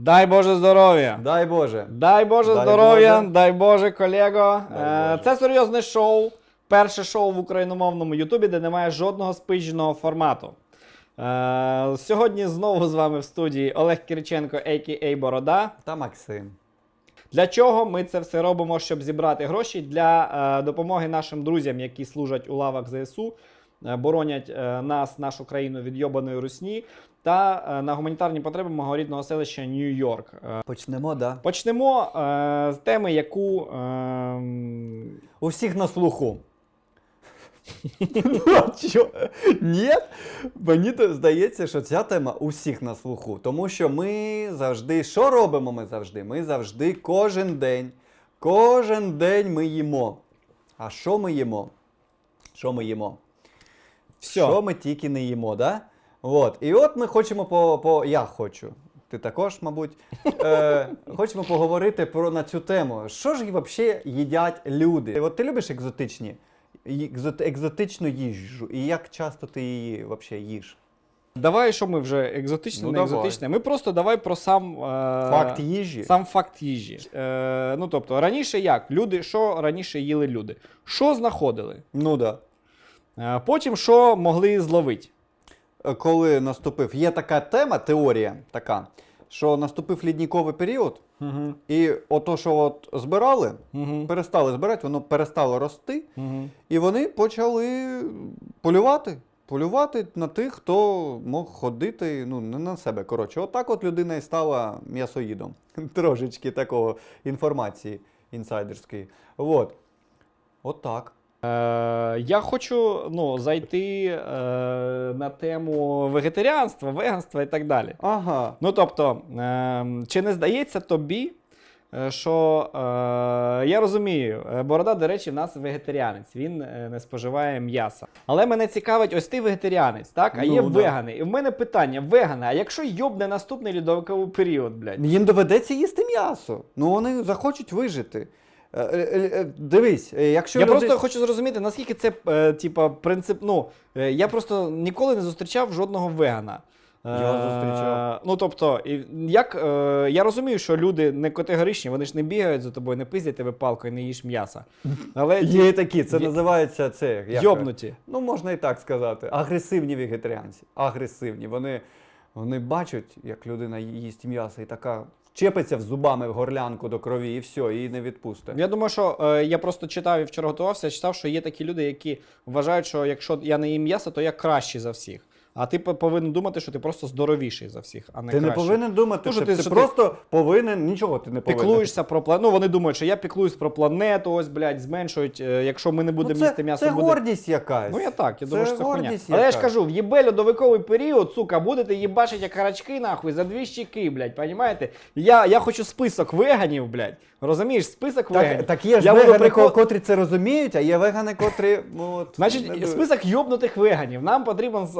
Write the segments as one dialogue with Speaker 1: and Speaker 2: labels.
Speaker 1: Дай Боже здоров'я!
Speaker 2: Дай Боже.
Speaker 1: Дай Боже здоров'я, дай Боже, колего.
Speaker 2: Дай Боже.
Speaker 1: Це серйозне шоу. Перше шоу в україномовному Ютубі, де немає жодного спиженого формату. Е, Сьогодні знову з вами в студії Олег Кириченко, а.к.а. Борода.
Speaker 2: Та Максим.
Speaker 1: Для чого ми це все робимо, щоб зібрати гроші для е, допомоги нашим друзям, які служать у лавах ЗСУ, е, боронять е, нас, нашу країну від йобаної русні, та е, на гуманітарні потреби мого рідного селища Нью-Йорк. Е,
Speaker 2: Почнемо, да.
Speaker 1: Почнемо е, з теми, яку. Е,
Speaker 2: У всіх на слуху. Ні? Мені здається, що ця тема у всіх на слуху. Тому що ми завжди. Що робимо ми завжди? Ми завжди кожен день. Кожен день ми їмо. А що ми їмо? Що ми їмо?
Speaker 1: все.
Speaker 2: Що ми тільки не їмо, да? От. І от ми хочемо по. по... Я хочу. Ти також, мабуть. Е, хочемо поговорити про на цю тему. Що ж взагалі їдять люди? От ти любиш екзотичні, екзот, екзотичну їжу? І як часто ти її взагалі їш?
Speaker 1: Давай, що ми вже екзотичне,
Speaker 2: Ну,
Speaker 1: не
Speaker 2: давай.
Speaker 1: екзотичне. Ми просто давай про сам е,
Speaker 2: Факт їжі?
Speaker 1: Сам факт їжі. Е, ну тобто, раніше як? Люди, що раніше їли люди? Що знаходили?
Speaker 2: Ну да.
Speaker 1: Е, потім що могли зловити?
Speaker 2: Коли наступив, є така тема, теорія така, що наступив лідніковий період,
Speaker 1: Угу.
Speaker 2: і ото, що от збирали,
Speaker 1: Угу.
Speaker 2: перестали збирати, воно перестало рости.
Speaker 1: Угу.
Speaker 2: І вони почали полювати. Полювати на тих, хто мог ходити ну, не на себе. Коротше, отак от людина і стала м'ясоїдом. Трошечки такого інформації інсайдерської. От. От.
Speaker 1: Е, я хочу ну, зайти е, на тему вегетаріанства, веганства і так далі.
Speaker 2: Ага.
Speaker 1: Ну тобто, е, чи не здається тобі, е, що е, я розумію, е, Борода, до речі, в нас вегетаріанець, він е, не споживає м'яса. Але мене цікавить, ось ти вегетаріанець, так? А
Speaker 2: Ну,
Speaker 1: є
Speaker 2: да.
Speaker 1: вегани. І в мене питання: вегани, а якщо йобне наступний льодовиковий період, блядь?
Speaker 2: Їм доведеться їсти м'ясо. Ну вони захочуть вижити. Е, е, е, Дивись, якщо
Speaker 1: я
Speaker 2: люди...
Speaker 1: просто хочу зрозуміти, наскільки це типа принцип. Ну, я просто ніколи не зустрічав жодного вегана.
Speaker 2: Я зустрічав.
Speaker 1: Ну тобто, як я розумію, що люди не категоричні, вони ж не бігають за тобою, не пиздять тебе палкою, не їж м'яса. Але
Speaker 2: Є і такі, це
Speaker 1: Є-
Speaker 2: називається це. як-
Speaker 1: йобнуті.
Speaker 2: Ну, можна і так сказати. Агресивні вегетаріанці. Агресивні. Вони, вони бачать, як людина їсть м'ясо і така чепиться в зубами в горлянку до крові, і все, її не відпустить.
Speaker 1: Я думаю, що е, я просто читав і вчора готувався, читав, що є такі люди, які вважають, що якщо я не їм м'ясо, то я кращий за всіх. А ти повинен думати, що ти просто здоровіший за всіх, а не
Speaker 2: Ти не повинен думати,
Speaker 1: Ну, що
Speaker 2: ти,
Speaker 1: ти-
Speaker 2: ти,
Speaker 1: що ти-
Speaker 2: просто повинен, нічого ти не повинен.
Speaker 1: Піклуєшся про планету. Ну, вони думають, що я піклуюсь про планету, ось, блядь, зменшують. е, Якщо ми не
Speaker 2: Ну,
Speaker 1: будемо
Speaker 2: це,
Speaker 1: їсти м'ясо,
Speaker 2: це
Speaker 1: буде.
Speaker 2: гордість якась.
Speaker 1: Ну я так, я
Speaker 2: Це
Speaker 1: думаю, що це хуйня. Але я ж кажу, в єбе льодовиковий період, сука, будете їбачить як карачки, нахуй, за дві щіки, блядь, понімаєте? Я, я хочу список веганів, блядь. Розумієш, список веганів.
Speaker 2: Так, так є ж
Speaker 1: Я
Speaker 2: вегани,
Speaker 1: приход-
Speaker 2: котрі це розуміють, а є вегани, котрі. Ну, от,
Speaker 1: Значить, список йобнутих веганів. Нам потрібно з-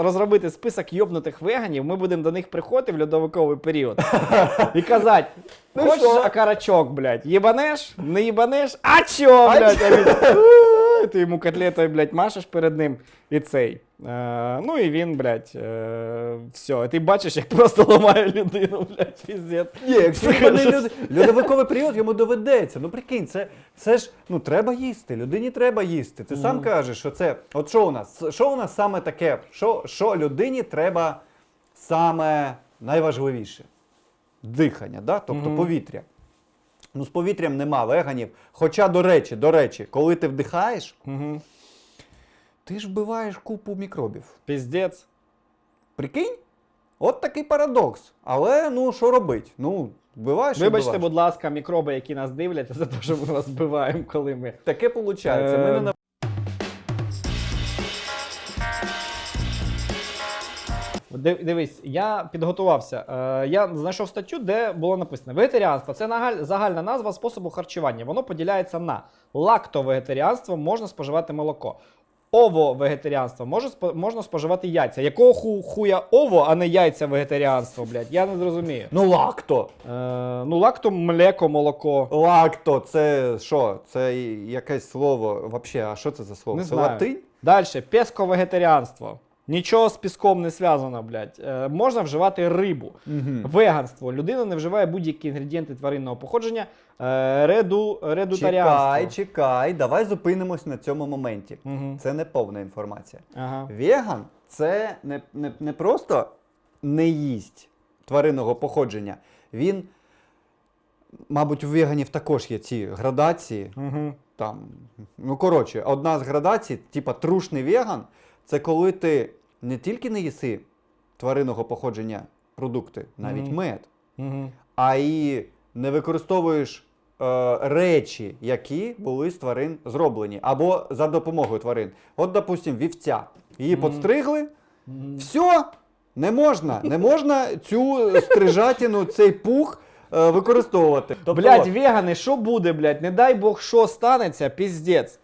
Speaker 1: список йобнутих веганів. Ми будемо до них приходити в льодовиковий період і казати:
Speaker 2: Ну
Speaker 1: хочеш акарачок, блядь, їбанеш? Не їбанеш? А чо, блядь? Ти йому котлетою, блядь, машеш перед ним і цей. Е, ну і він, блядь, е, все. Ти бачиш, як просто ламає людину, блядь, піздець.
Speaker 2: Ні, якщо вони люди, льодовиковий період йому доведеться. Ну прикинь, це, це ж ну треба їсти. Людині треба їсти. Ти сам кажеш, що це. От що у нас? Що у нас саме таке? Що, що людині треба саме найважливіше? Дихання, да? тобто повітря. Ну, з повітрям нема веганів. Хоча, до речі, до речі, коли ти вдихаєш,
Speaker 1: Угу.
Speaker 2: ти ж вбиваєш купу мікробів.
Speaker 1: Піздець.
Speaker 2: Прикинь? От такий парадокс. Але ну що робить? Ну, вбиваєш. і
Speaker 1: Вибачте,
Speaker 2: вбиваєш.
Speaker 1: будь ласка, мікроби, які нас дивляться, за те, що ми вас вбиваємо, коли ми.
Speaker 2: Таке виходить. Ми
Speaker 1: Е,
Speaker 2: не на-
Speaker 1: Дивись, я підготувався. Е, я знайшов статтю, де було написано: вегетаріанство це загальна назва способу харчування. Воно поділяється на лактовегетаріанство, можна споживати молоко. Ово-вегетаріанство може можна споживати яйця. Якого ху- хуя ово, а не яйця вегетаріанство, блядь? Я не зрозумію.
Speaker 2: Ну, лакто.
Speaker 1: Е, ну, лакто, млеко, молоко.
Speaker 2: Лакто, це що? Це якесь слово. Вообще, а що це за слово?
Speaker 1: Не
Speaker 2: це
Speaker 1: знаю.
Speaker 2: латинь?
Speaker 1: Далі, песко-вегетаріанство. Нічого з піском не зв'язано, блядь. Е, можна вживати рибу.
Speaker 2: Мгм.
Speaker 1: Веганство. Людина не вживає будь-які інгредієнти тваринного походження. Е, реду, редутаріанство.
Speaker 2: Чекай, чекай, давай зупинимось на цьому моменті.
Speaker 1: Мгм.
Speaker 2: Це не повна інформація.
Speaker 1: Ага.
Speaker 2: Веган це не, не, не просто не їсть тваринного походження. Він, мабуть, у веганів також є ці градації.
Speaker 1: Угу.
Speaker 2: Там, ну, коротше, одна з градацій, типа трушний веган, це коли ти не тільки не їси тваринного походження продукти, навіть
Speaker 1: Мгм.
Speaker 2: мед,
Speaker 1: Угу.
Speaker 2: а і не використовуєш е, речі, які були з тварин зроблені, або за допомогою тварин. От, допустим, вівця. Її
Speaker 1: Мгм.
Speaker 2: подстригли, все, не можна. Не можна цю стрижатину, цей пух е, використовувати. Тобто,
Speaker 1: блядь,
Speaker 2: от,
Speaker 1: вегани, що буде, блядь? Не дай Бог, що станеться, піздець.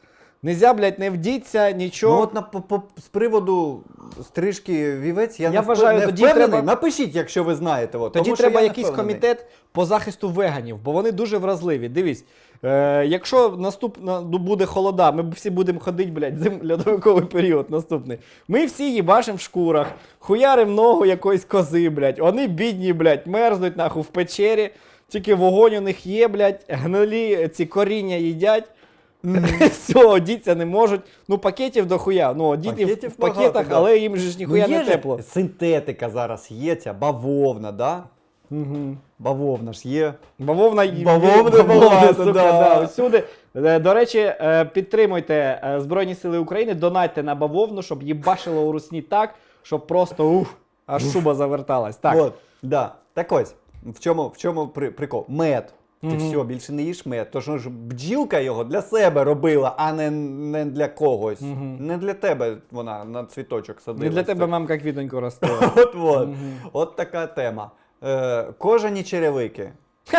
Speaker 1: Нельзя, блядь, не вдіться, нічого.
Speaker 2: Ну от на, по, по, з приводу стрижки вівець я,
Speaker 1: Я
Speaker 2: не,
Speaker 1: вважаю,
Speaker 2: не
Speaker 1: тоді
Speaker 2: впевнений.
Speaker 1: треба-
Speaker 2: Напишіть, якщо ви знаєте. От,
Speaker 1: Тоді
Speaker 2: тому
Speaker 1: треба якийсь комітет по захисту веганів, бо вони дуже вразливі. Дивись, е, якщо наступна ну, буде холода, ми всі будемо ходити, блядь, зим льодовиковий період наступний. Ми всі їбашимо в шкурах, хуярим ногу якоїсь кози, блядь. Вони бідні, блядь, мерзнуть нахуй в печері. Тільки вогонь у них є, блядь, гнилі ці коріння їдять. Все, одіться не можуть. Ну, пакетів до хуя. Ну, одіти в,
Speaker 2: Пакетів
Speaker 1: в пакетах,
Speaker 2: да.
Speaker 1: але їм же ж ніхуя
Speaker 2: ну, є
Speaker 1: не
Speaker 2: же
Speaker 1: тепло.
Speaker 2: Синтетика зараз є ця, бавовна, да?
Speaker 1: Угу.
Speaker 2: Бавовна ж є.
Speaker 1: Бавовна і
Speaker 2: Бавовни
Speaker 1: бавовна,
Speaker 2: багато,
Speaker 1: сука,
Speaker 2: да.
Speaker 1: да, усюди. Е, До речі, е, підтримуйте е, Збройні Сили України, донатьте на бавовну, щоб їбашило у русні так, щоб просто ух, аж шуба заверталась. Так.
Speaker 2: От, да. Так ось, в чому, в чому при, прикол? Мед. Ти
Speaker 1: Мгм.
Speaker 2: все, більше не їш мед. Тож ж бджілка його для себе робила, а не, не для когось.
Speaker 1: Мгм.
Speaker 2: Не для тебе вона на цвіточок садила.
Speaker 1: Не для тебе мамка квітоньку росте.
Speaker 2: От от.
Speaker 1: Мгм.
Speaker 2: От така тема. Е, кожані черевики.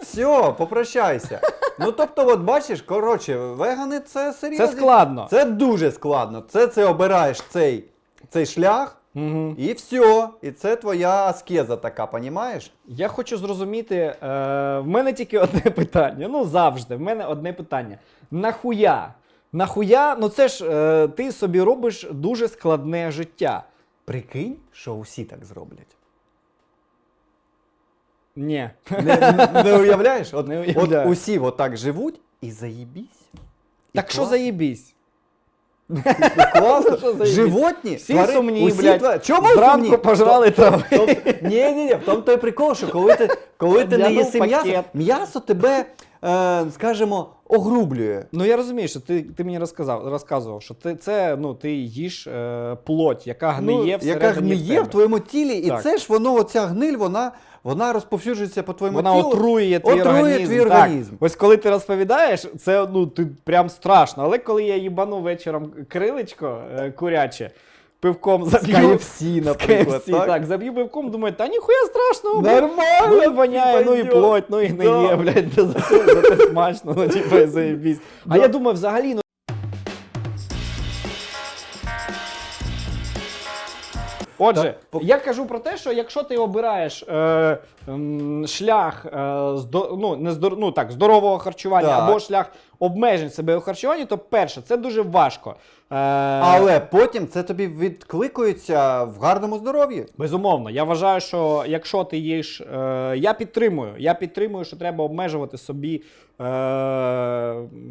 Speaker 2: Все, попрощайся. Ну тобто, от бачиш, коротше, вегани це серйозно.
Speaker 1: Це складно.
Speaker 2: Це дуже складно. Це ти обираєш цей, цей шлях,
Speaker 1: Мгм.
Speaker 2: і все. І це твоя аскеза така, понімаєш?
Speaker 1: Я хочу зрозуміти, е, в мене тільки одне питання. Ну, завжди, в мене одне питання. Нахуя? Нахуя? Ну це ж е, ти собі робиш дуже складне життя.
Speaker 2: Прикинь, що усі так зроблять.
Speaker 1: Ні.
Speaker 2: Не, не уявляєш? От,
Speaker 1: Не уявляю.
Speaker 2: от усі отак живуть і заїбісь. І
Speaker 1: Так що
Speaker 2: класно.
Speaker 1: заєбісь?
Speaker 2: Класно. Животні,
Speaker 1: Всі
Speaker 2: твари-
Speaker 1: сумні,
Speaker 2: усі
Speaker 1: блядь.
Speaker 2: твари- Чому
Speaker 1: Зранку
Speaker 2: сумні?
Speaker 1: пожрали трави.
Speaker 2: Ні, ні, ні, в тому той прикол, що коли ти, коли ти не їси м'ясо, м'ясо тебе, е, скажімо, огрублює.
Speaker 1: Ну я розумію, що ти, ти мені розказав, розказував, що ти це ну ти їш е, плоть, яка гниє
Speaker 2: ну,
Speaker 1: всередині
Speaker 2: яка гниє
Speaker 1: тебе.
Speaker 2: в твоєму тілі, і
Speaker 1: Так.
Speaker 2: це ж воно, оця гниль, вона, вона розповсюджується по твоєму
Speaker 1: Вона
Speaker 2: тілу.
Speaker 1: отрує твій
Speaker 2: отрує
Speaker 1: організм.
Speaker 2: твій
Speaker 1: так.
Speaker 2: організм.
Speaker 1: Ось коли ти розповідаєш, це ну ти прям страшно. Але коли я їбану вечором крилечко е, куряче, пивком
Speaker 2: З
Speaker 1: заб'ю.
Speaker 2: KFC,
Speaker 1: з
Speaker 2: наприклад,
Speaker 1: KFC,
Speaker 2: так?
Speaker 1: так? заб'ю пивком, думаю, та ніхуя страшного. блядь.
Speaker 2: Нормально.
Speaker 1: Ну воняє, ну і плоть, ну і гниє,
Speaker 2: Да.
Speaker 1: блядь, зате, зате смачно, ну типу, заєбісь. А
Speaker 2: Да.
Speaker 1: я думаю, взагалі, Отже, я кажу про те, що якщо ти обираєш е, м, шлях е, здо, ну, не здор, ну, так, здорового харчування
Speaker 2: Так.
Speaker 1: або шлях обмежень себе у харчуванні, то перше, це дуже важко. Е,
Speaker 2: Але потім це тобі відкликується в гарному здоров'ї.
Speaker 1: Безумовно, я вважаю, що якщо ти їш, е, я підтримую. Я підтримую, що треба обмежувати собі. Е,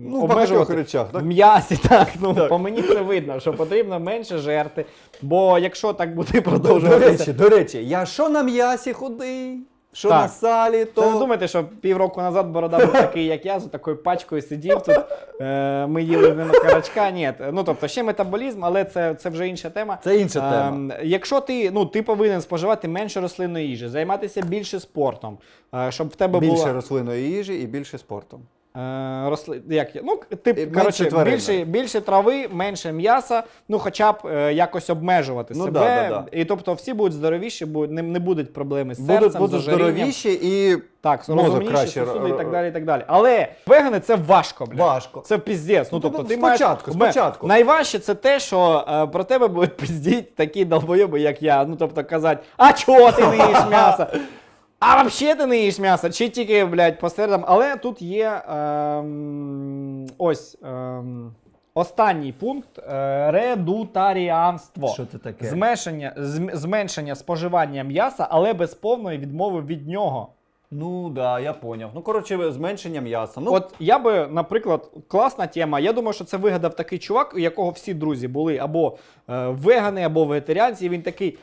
Speaker 2: Ну, в багатьох речах, так?
Speaker 1: м'ясі. Так, ну
Speaker 2: Так.
Speaker 1: по мені це видно, що потрібно менше жерти. Бо якщо так буде
Speaker 2: До, до
Speaker 1: продовжуватися,
Speaker 2: речі, до речі, я що на м'ясі худий, що
Speaker 1: Так.
Speaker 2: на салі, то.
Speaker 1: Це не думайте, що півроку назад борода був такий, як я, з такою пачкою сидів тут. Е, ми їли з ними карачка. Ні, ну тобто ще метаболізм, але це, це вже інша тема.
Speaker 2: Це інша тема.
Speaker 1: Ем, якщо ти, ну, ти повинен споживати менше рослинної їжі, займатися більше спортом, е, щоб в тебе
Speaker 2: Більше
Speaker 1: було
Speaker 2: рослинної їжі і більше спорту.
Speaker 1: Е, росли, як, ну, ти,
Speaker 2: І менше
Speaker 1: коротше, більше, більше трави, менше м'яса, ну хоча б е, якось обмежувати
Speaker 2: Ну,
Speaker 1: себе.
Speaker 2: да, да, да.
Speaker 1: І тобто всі будуть здоровіші, будуть, не, не будуть проблеми з
Speaker 2: Будуть,
Speaker 1: серцем,
Speaker 2: будуть
Speaker 1: з
Speaker 2: здоровіші і
Speaker 1: Так,
Speaker 2: Мозок краще
Speaker 1: сусіди і так далі, і так далі. Але вегани це важко, блядь.
Speaker 2: важко.
Speaker 1: Це піздець. Ну,
Speaker 2: Ну,
Speaker 1: тобто,
Speaker 2: то
Speaker 1: ти маєш...
Speaker 2: спочатку, спочатку.
Speaker 1: Найважче це те, що е, про тебе будуть пиздіть такі долбойоби, як я. Ну, тобто казати, а чого ти не їш м'ясо? А взагалі ти не їш м'ясо? Чи тільки, блядь, посередам. Але тут є ем, ось ем, Останній пункт е, редутаріанство.
Speaker 2: Що це таке?
Speaker 1: Зменшення, зм- зменшення споживання м'яса, але без повної відмови від нього.
Speaker 2: Ну да, я поняв. Ну коротше, зменшення м'яса. Ну
Speaker 1: От я би, наприклад, класна тема. Я думаю, що це вигадав такий чувак, у якого всі друзі були або е, вегани, або вегетаріанці. І він такий.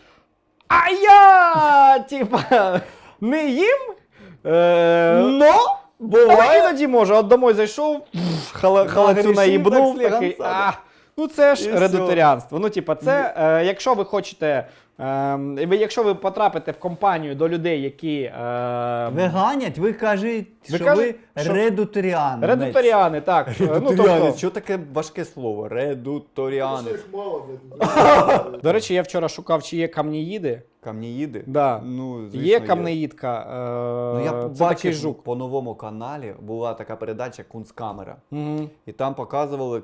Speaker 1: А я, типа, не їм. Е,
Speaker 2: но
Speaker 1: але іноді може, от домой зайшов, пф, хала, халацю наїбнув,
Speaker 2: так
Speaker 1: такий. А, ну це
Speaker 2: І
Speaker 1: ж
Speaker 2: всьо.
Speaker 1: редутаріанство. Ну, типа, це, е, якщо ви хочете. Ем, ви, якщо ви потрапите в компанію до людей, які е,
Speaker 2: Виганять, ви кажете,
Speaker 1: Ви
Speaker 2: що
Speaker 1: кажете,
Speaker 2: ви
Speaker 1: що-
Speaker 2: редуторіани.
Speaker 1: редутаріани, так. е, Ну, тобто,
Speaker 2: Що таке важке слово? Редуторіани.
Speaker 3: Їх мало, блядь.
Speaker 1: До речі, я вчора шукав, чи є камніїди.
Speaker 2: Камніїди?
Speaker 1: Да.
Speaker 2: Ну, звісно,
Speaker 1: Є камнеїдка. Е,
Speaker 2: Ну, я
Speaker 1: це такий
Speaker 2: бачив
Speaker 1: жук.
Speaker 2: по новому каналі була така передача Кунсткамера.
Speaker 1: Угу.
Speaker 2: І там показували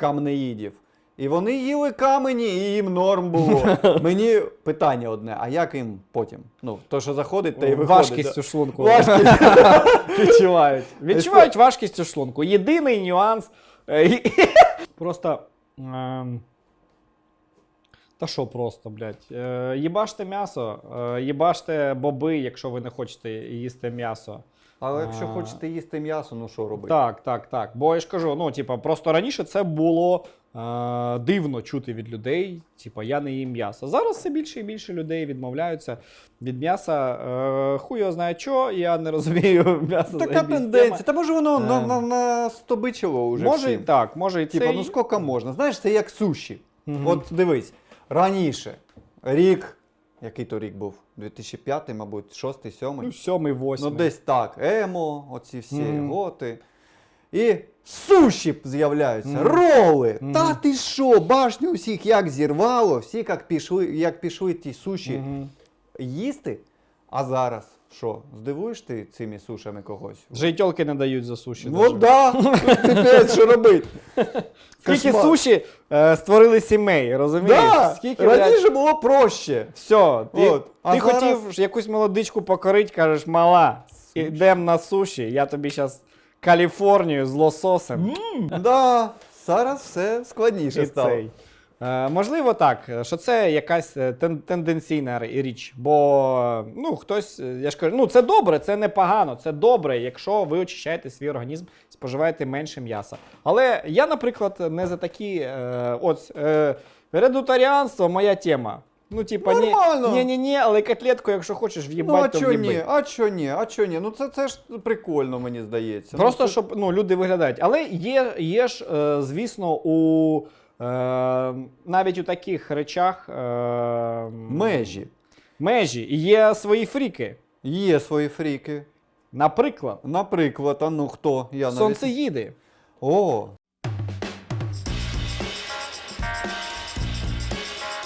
Speaker 2: камнеїдів. І вони їли камені, і їм норм було. Мені питання одне: а як їм потім? Ну, то, що заходить, та й виходить.
Speaker 1: Важкість у шлунку.
Speaker 2: Важкість.
Speaker 1: Відчувають. Відчувають важкість у шлунку. Єдиний нюанс. е, Просто. ем, Та що просто, блядь. Е, Їбаште м'ясо, е, їбаште боби, якщо ви не хочете їсти м'ясо.
Speaker 2: Але якщо хочете їсти м'ясо, ну що робити?
Speaker 1: Так, так, так. Бо я ж кажу, ну, типа, просто раніше це було е, дивно чути від людей, типа, я не їм м'ясо. Зараз все більше і більше людей відмовляються від м'яса. Е, хуй його знає що, я не розумію м'ясо.
Speaker 2: Така тенденція. Та може воно на,
Speaker 1: Е.
Speaker 2: на, настобичило вже
Speaker 1: Може і
Speaker 2: всім.
Speaker 1: так, може і
Speaker 2: Типа,
Speaker 1: це.
Speaker 2: ну скільки можна? Знаєш, це як суші.
Speaker 1: Мгм.
Speaker 2: От дивись, раніше, рік, який то рік був? 2005, мабуть, 6, 7.
Speaker 1: Ну, сьомий,
Speaker 2: Ну, десь так. Емо, оці всі
Speaker 1: Мгм.
Speaker 2: готи. І суші з'являються,
Speaker 1: Мгм.
Speaker 2: роли.
Speaker 1: Мгм.
Speaker 2: Та ти що, башню усіх як зірвало, всі як пішли, як пішли ті суші
Speaker 1: Мгм.
Speaker 2: їсти. А зараз що, здивуєш ти цими сушами когось?
Speaker 1: Вже й тьолки не дають за суші.
Speaker 2: Ну да, пипець, що робить?
Speaker 1: Скільки
Speaker 2: Кошмар.
Speaker 1: суші е, створили сімей, розумієш?
Speaker 2: Да,
Speaker 1: Скільки, блядь,
Speaker 2: раніше було проще.
Speaker 1: Все, ти,
Speaker 2: От. А
Speaker 1: ти
Speaker 2: зараз-
Speaker 1: хотів ж якусь молодичку покорити, кажеш, мала, ідемо на суші, я тобі зараз Каліфорнію з лососем.
Speaker 2: Да, зараз все складніше
Speaker 1: І
Speaker 2: стало.
Speaker 1: цей. Е, можливо, так, що це якась е, тенденційна річ. Бо ну, хтось, е, я ж кажу, ну це добре, це непогано, це добре, якщо ви очищаєте свій організм, споживаєте менше м'яса. Але я, наприклад, не за такі. Е, от е, редутаріанство моя тема. Ну, типа, ні, ні, ні, ні, але котлетку, якщо хочеш
Speaker 2: Ну, а
Speaker 1: то
Speaker 2: чо ні? А чо ні? А чо ні? Ну це, це ж прикольно, мені здається.
Speaker 1: Просто
Speaker 2: ну, це-
Speaker 1: щоб ну, люди виглядають. Але є, є ж, звісно, у навіть у таких речах е,
Speaker 2: межі.
Speaker 1: межі. І є свої фріки.
Speaker 2: Є свої фріки.
Speaker 1: Наприклад,
Speaker 2: Наприклад, а ну хто? Я навіть...
Speaker 1: сонцеїди.
Speaker 2: О,